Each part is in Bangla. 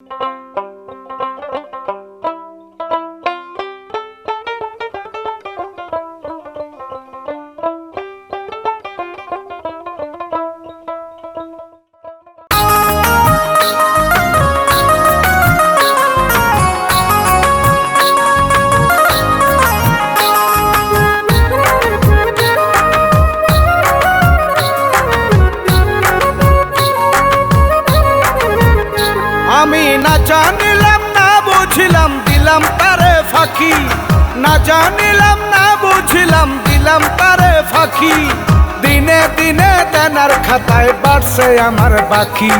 you. আমি না জানিলাম, না বুঝিলাম, দিলাম তারে ফাঁকি। না জানিলাম, না বুঝিলাম, দিলাম তারে ফাঁকি। দিনে দিনে দেনার খাতায় বাড়ছে আমার বাকি।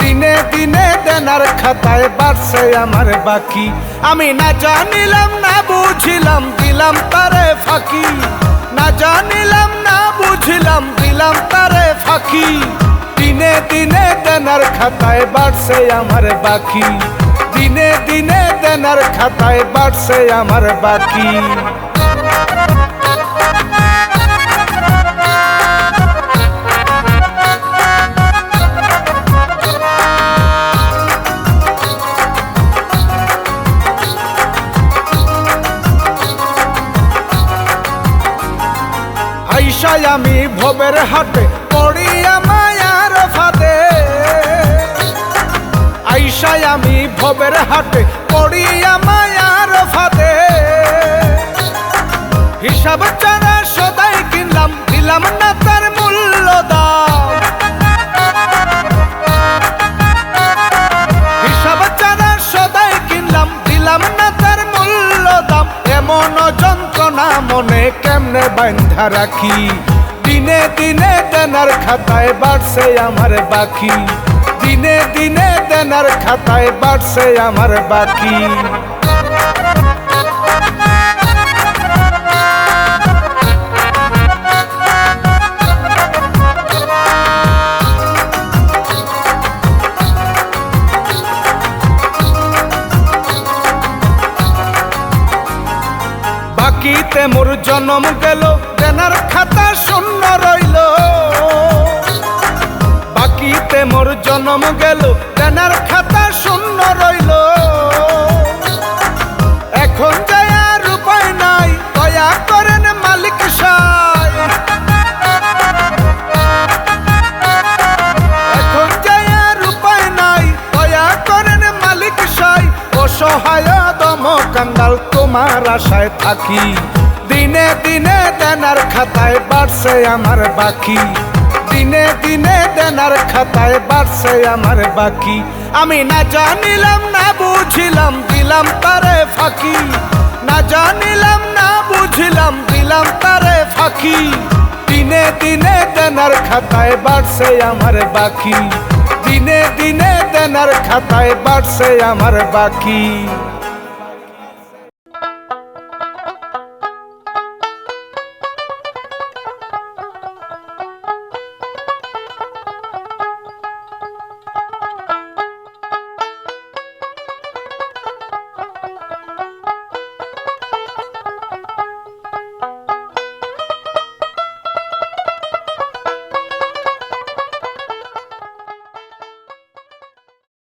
দিনে দিনে দেনার খাতায় বাড়ছে আমার বাকি। আমি না জানিলাম, না বুঝিলাম, দিলাম তারে ফাঁকি। না জানিলাম, না বুঝিলাম, দিলাম তারে ফাঁকি। দেনার খাতায় বাড়ছে আমার বাকি। দিনে দিনে দেনার খাতায় বাড়ছে আমার বাকি। আইসায় আমি ভবের হাটে আইসায় আমি ভবের হাটে পড়িয়া মায়ার ফাঁদে। হিসাব চারা সদাই কিনলাম, দিলাম না তার মূল্য দাম। হিসাব চারা সদাই কিনলাম, দিলাম না তার মূল্য দাম। এমন যন্ত্রণা মনে কেমনে বান্ধা রাখি? দিনে দিনে দেনার খাতায় বাড়ছে আমার বাকি। দিনে দিনে দেনার খাতায় বাড়ছে আমার বাকি। বাকিতে মোর জন্ম গেল দেনার খাতা শূন্য রইল। বাকিতে মোর জন্ম গেল দেনার খাতা শূন্য রইল। এখন যায় আর উপায় নাই, দয়া করেন মালিক এখন যায় আর উপায় নাই, দয়া করেন মালিক সাই। অসহায় দম কাঙ্গাল, তোমার আশায় থাকি। দিনে দিনে দেনার খাতায় বাড়ছে আমার বাকি। দিনে খাতায় বাড়ছে আমার বাকি। আমি না জানিলাম, না বুঝিলাম, দিলাম তারে ফাঁকি। না জানিলাম, না বুঝিলাম, দিলাম তারে ফাঁকি। দিনে দিনে দেনার খাতায় বাড়ছে আমার বাকি। দিনে দিনে দেনার খাতায় বাড়ছে আমার বাকি।